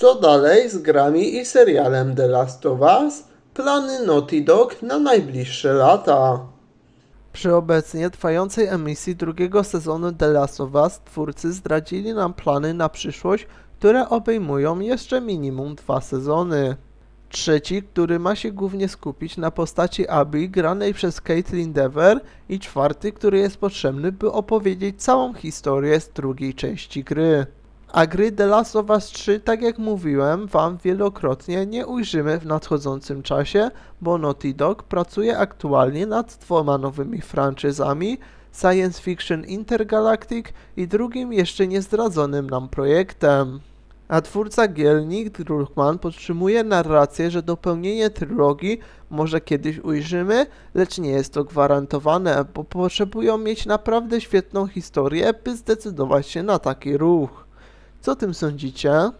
Co dalej z grami i serialem The Last of Us? Plany Naughty Dog na najbliższe lata. Przy obecnie trwającej emisji drugiego sezonu The Last of Us twórcy zdradzili nam plany na przyszłość, które obejmują jeszcze minimum dwa sezony. Trzeci, który ma się głównie skupić na postaci Abby granej przez Caitlin Dever i czwarty, który jest potrzebny, by opowiedzieć całą historię z drugiej części gry. A gry The Last of Us 3, tak jak mówiłem wam wielokrotnie, nie ujrzymy w nadchodzącym czasie, bo Naughty Dog pracuje aktualnie nad dwoma nowymi franczyzami, Science Fiction Intergalactic i drugim jeszcze niezdradzonym nam projektem. A twórca gier Nick Druckmann podtrzymuje narrację, że dopełnienie trylogii może kiedyś ujrzymy, lecz nie jest to gwarantowane, bo potrzebują mieć naprawdę świetną historię, by zdecydować się na taki ruch. Co o tym sądzicie?